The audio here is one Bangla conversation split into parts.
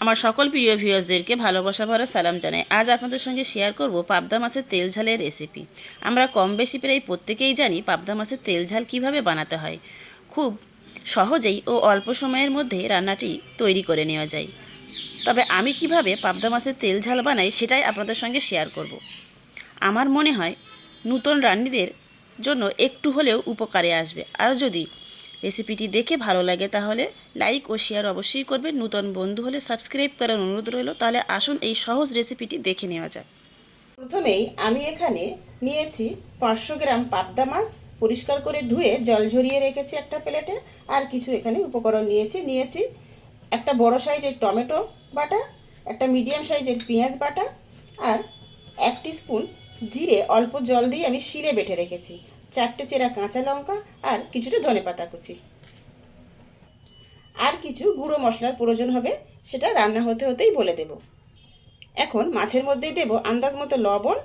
আমার সকল প্রিয় ভিউয়ার্সদেরকে ভালোবাসা ভরা সালাম জানাই। আজ আপনাদের সঙ্গে শেয়ার করব পাবদা মাছের তেল ঝালের রেসিপি আমরা কম বেশি প্রায় প্রত্যেকেই জানি পাবদা মাছের তেল ঝাল কীভাবে বানাতে হয়। খুব সহজেই ও অল্প সময়ের মধ্যে রান্নাটি তৈরি করে নেওয়া যায়। তবে আমি কীভাবে পাবদা মাছের তেল ঝাল বানাই সেটাই আপনাদের সঙ্গে শেয়ার করব। আমার মনে হয় নূতন রান্নিদের জন্য একটু হলেও উপকারে আসবে। আর যদি রেসিপিটি দেখে ভালো লাগে তাহলে লাইক ও শেয়ার অবশ্যই করবেন। নূতন বন্ধু হলে সাবস্ক্রাইব করার অনুরোধ রইল। তাহলে আসুন এই সহজ রেসিপিটি দেখে নেওয়া যাক। প্রথমেই আমি এখানে নিয়েছি পাঁচশো গ্রাম পাবদা মাছ। পরিষ্কার করে ধুয়ে জল ঝরিয়ে রেখেছি একটা প্লেটে। আর কিছু এখানে উপকরণ নিয়েছি। নিয়েছি একটা বড় সাইজের টমেটো বাটা, একটা মিডিয়াম সাইজের পেঁয়াজ বাটা আর এক স্পুন জিরে অল্প জল দিয়ে আমি শিলে বেটে রেখেছি। চারটে চেরা কাঁচা লঙ্কা আর কিছুটা ধনে পাতা কুচি। আর কিছু গুঁড়ো মশলার প্রয়োজন হবে, সেটা রান্না হতে হতেই বলে দেব। এখন মাছের মধ্যেই দেব আন্দাজ মতো লবণ,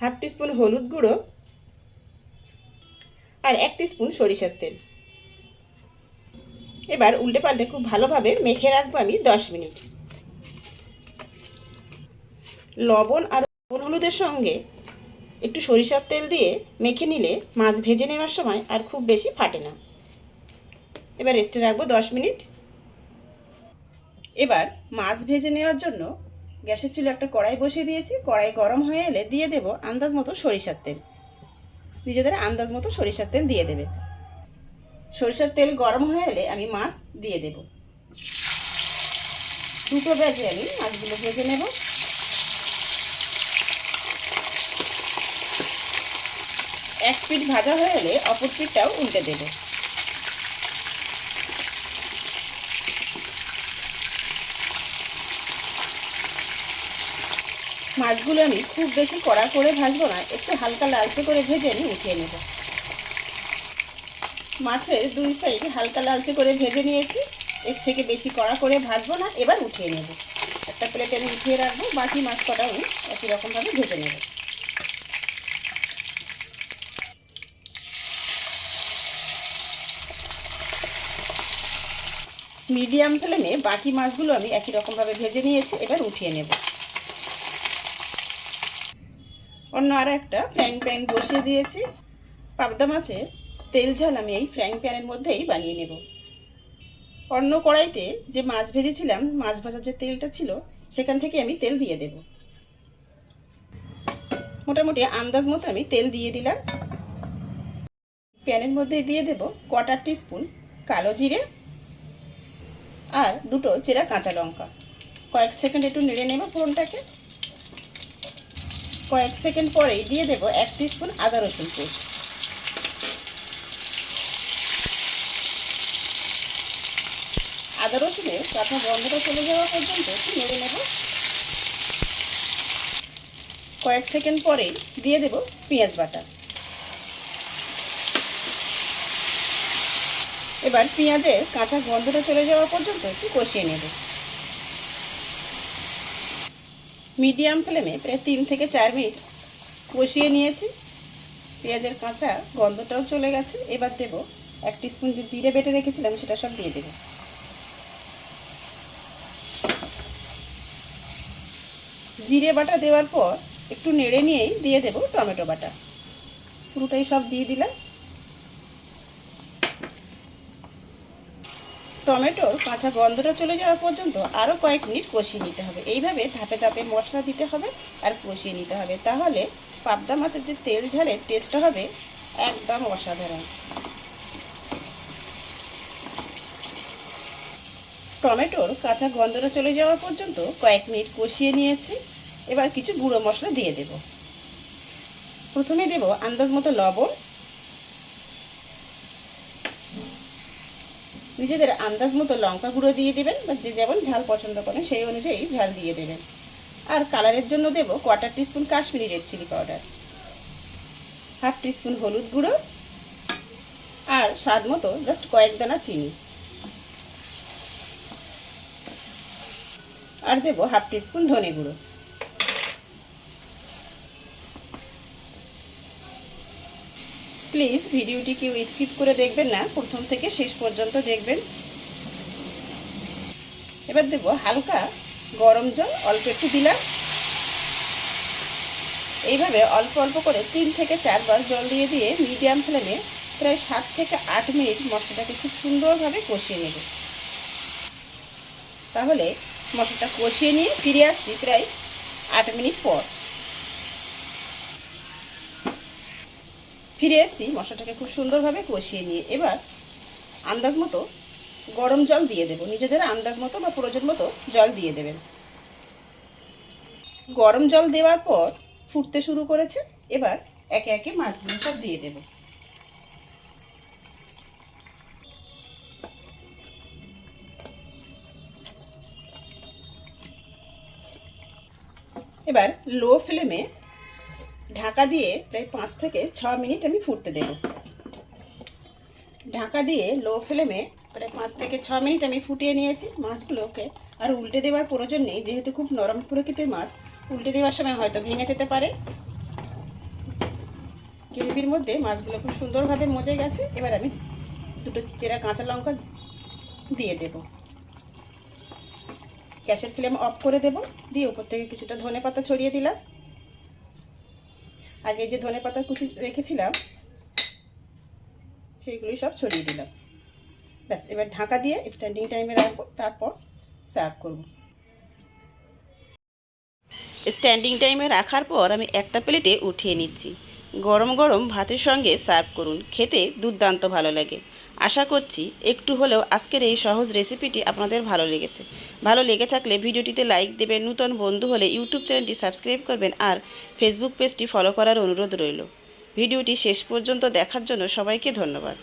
হাফ টিস্পুন হলুদ গুঁড়ো আর এক স্পুন সরিষার তেল। এবার উল্টে পাল্টে খুব ভালোভাবে মেখে রাখব আমি দশ মিনিট। লবণ আর লবণ হলুদের সঙ্গে একটু সরিষার তেল দিয়ে মেখে নিলে মাছ ভেজে নেওয়ার সময় আর খুব বেশি ফাটে না। এবার রেস্টে রাখব দশ মিনিট। এবার মাছ ভেজে নেওয়ার জন্য গ্যাসের চুলে একটা কড়াই বসিয়ে দিয়েছি। কড়াই গরম হয়ে এলে দিয়ে দেব আন্দাজ মতো সরিষার তেল। নিজেদের আন্দাজ মতো সরিষার তেল দিয়ে দেবে। সরিষার তেল গরম হয়ে এলে আমি মাছ দিয়ে দেব। দুটো ব্যাগে আমি মাছগুলো ভেজে নেব। এক পিঠ ভাজা হয়ে গেলে অপর পিঠটাও উল্টে দেবো। মাছগুলো আমি খুব বেশি কড়া করে ভাজবো না, একটু হালকা লালচে করে ভেজে আমি উঠিয়ে নেব। মাছের দুই সাইড হালকা লালচে করে ভেজে নিয়েছি, এর থেকে বেশি কড়া করে ভাজবো না, এবার উঠিয়ে নেব। একটা প্লেটে আমি উঠিয়ে রাখব, বাকি মাছ কটা আমি একই রকমভাবে ভেজে নেব। মিডিয়াম ফ্লেমে বাকি মাছগুলো আমি একই রকমভাবে ভেজে নিয়েছি, এবার উঠিয়ে নেব। অন্য আর একটা ফ্রাইং প্যান বসিয়ে দিয়েছি। পাবদা মাছের তেল ঝাল আমি এই ফ্রাইং প্যানের মধ্যেই বানিয়ে নেব। অন্য কড়াইতে যে মাছ ভেজেছিলাম, মাছ ভাজার যে তেলটা ছিল, সেখান থেকে আমি তেল দিয়ে দেব। মোটামুটি আন্দাজ মতো আমি তেল দিয়ে দিলাম। প্যানের মধ্যে দিয়ে দেব কোয়াটার স্পুন কালো জিরে আর দুটো চেরা কাঁচা লঙ্কা। কয়েক সেকেন্ড একটু নেড়ে নেব ফোড়নটাকে। কয়েক সেকেন্ড পরেই দিয়ে দেব এক স্পুন আদা রসুন পেস্ট। আদা রসুনের কাঁচা গন্ধটা চলে যাওয়া পর্যন্ত একটু নেড়ে নেব। কয়েক সেকেন্ড পরেই দিয়ে দেব পেঁয়াজ বাটা। এবার পেঁয়াজের কাঁচা গন্ধটা চলে যাওয়া পর্যন্ত একটু কষিয়ে নেব। মিডিয়াম ফ্লেমে প্রায় তিন থেকে চার মিনিট কষিয়ে নিয়েছি। পেঁয়াজের কাঁচা গন্ধটাও চলে গেছে। এবার দেব এক স্পুন যে জিরে বেটে রেখেছিলাম, সেটা সব দিয়ে দেব। জিরে বাটা দেওয়ার পর একটু নেড়ে নিয়েই দিয়ে দেব টমেটো বাটা। পুরোটাই সব দিয়ে দিলাম। টমেটোর কাঁচা গন্ধটা চলে যাওয়া পর্যন্ত আরও কয়েক মিনিট কষিয়ে নিতে হবে। এইভাবে ধাপে ধাপে মশলা দিতে হবে আর কষিয়ে নিতে হবে। তাহলে পাবদা মাছের যে তেল ঝালের টেস্টটা হবে একদম অসাধারণ। টমেটোর কাঁচা গন্ধটা চলে যাওয়া পর্যন্ত কয়েক মিনিট কষিয়ে নিয়েছি। এবার কিছু গুঁড়ো মশলা দিয়ে দেব। প্রথমে দেব আন্দাজ মতো লবণ নিজেদের আন্দাজ মতো লঙ্কা গুঁড়ো দিয়ে দেবেন বা যে যেমন ঝাল পছন্দ করেন সেই অনুযায়ী ঝাল দিয়ে দেবেন। আর কালারের জন্য দেব quarter teaspoon Kashmiri red chilli powder half teaspoon হলুদ গুঁড়ো, আর স্বাদ মতো জাস্ট কয়েক দানা চিনি। আর দেব হাফ টিস্পুন ধনে গুঁড়ো। প্লিজ ভিডিওটি কেউ স্কিপ করে দেখবেন না, প্রথম থেকে শেষ পর্যন্ত দেখবেন। এবার দেবো হালকা গরম জল, অল্প একটু দিলাম। এইভাবে অল্প অল্প করে তিন থেকে চারবার জল দিয়ে দিয়ে মিডিয়াম ফ্লেমে প্রায় সাত থেকে আট মিনিট মশলাটাকে খুব সুন্দরভাবে কষিয়ে নেব। তাহলে মশলাটা কষিয়ে নিয়ে ফিরে আসছি প্রায় আট মিনিট পর। ফিরে এসেছি, মশলাটাকে খুব সুন্দরভাবে কষিয়ে নিয়ে। এবার আন্দাজ মতো গরম জল দিয়ে দেবো। নিজেদের আন্দাজ মতো বা প্রয়োজন মতো জল দিয়ে দেবেন। গরম জল দেওয়ার পর ফুটতে শুরু করেছে। এবার একে একে মাছগুলো সব দিয়ে দেব। এবার লো ফ্লেমে ঢাকা দিয়ে প্রায় পাঁচ থেকে ছ মিনিট আমি ফুটতে দেব। ঢাকা দিয়ে লো ফ্লেমে প্রায় পাঁচ থেকে ছ মিনিট আমি ফুটিয়ে নিয়েছি মাছগুলোকে। আর উল্টে দেওয়ার প্রয়োজন নেই, যেহেতু খুব নরম প্রকৃতির মাছ, উল্টে দেওয়ার সময় হয়তো ভেঙে যেতে পারে। গ্রেভির মধ্যে মাছগুলো খুব সুন্দরভাবে মজে গেছে, এবার আমি দুটো চেরা কাঁচা লঙ্কা দিয়ে দেব। গ্যাসের ফ্লেম অফ করে দেব, দিয়ে উপর থেকে কিছুটা ধনে পাতা ছড়িয়ে দিলাম। আগে যে ধনে পাতা কুচি রেখেছিলাম সেইগুলি সব ছড়িয়ে দিলাম। ব্যাস, এবার ঢাকা দিয়ে স্ট্যান্ডিং টাইমে রাখব, তারপর সার্ভ করব। স্ট্যান্ডিং টাইমে রাখার পর আমি একটা প্লেটে উঠিয়ে নিচ্ছি। গরম গরম ভাতের সঙ্গে সার্ভ করুন। খেতে দুর্দান্ত ভালো লাগে। আশা করছি একটু হলেও আজকের এই সহজ রেসিপিটি আপনাদের ভালো লেগেছে। ভালো লেগে থাকলে ভিডিওটিতে লাইক দেবেন, নূতন বন্ধু হলে ইউটিউব চ্যানেলটি সাবস্ক্রাইব করবেন আর ফেসবুক পেজটি ফলো করার অনুরোধ রইল। ভিডিওটি শেষ পর্যন্ত দেখার জন্য সবাইকে ধন্যবাদ।